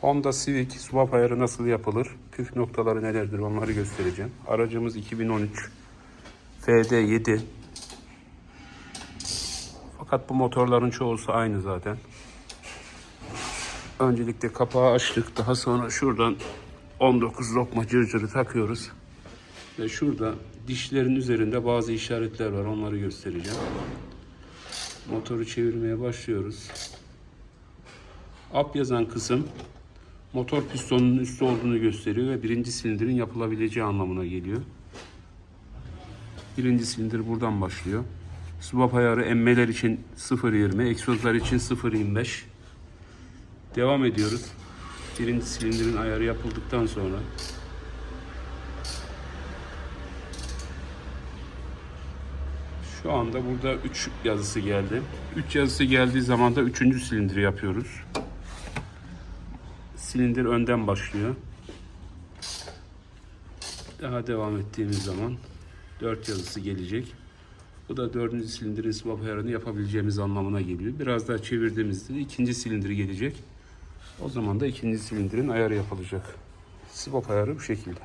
Honda Civic swap ayarı nasıl yapılır? Püf noktaları nelerdir onları göstereceğim. Aracımız 2013 FD7. Fakat bu motorların çoğusu aynı zaten. Öncelikle kapağı açtık. Daha sonra şuradan 19 lokma cırcırı takıyoruz. Ve şurada dişlerin üzerinde bazı işaretler var. Onları göstereceğim. Motoru çevirmeye başlıyoruz. Up yazan kısım motor pistonunun üstü olduğunu gösteriyor ve birinci silindirin yapılabileceği anlamına geliyor. Birinci silindir buradan başlıyor. Swap ayarı emmeler için 0.20, egzozlar için 0.25. Devam ediyoruz. Birinci silindirin ayarı yapıldıktan sonra Şu anda burada 3 yazısı geldi. 3 yazısı geldiği zaman da 3. silindiri yapıyoruz. Silindir önden başlıyor. Daha devam ettiğimiz zaman 4 yazısı gelecek. Bu da 4. silindirin swap ayarını yapabileceğimiz anlamına geliyor. Biraz daha çevirdiğimizde ikinci silindir gelecek. O zaman da ikinci silindirin ayarı yapılacak. Swap ayarı bu şekilde.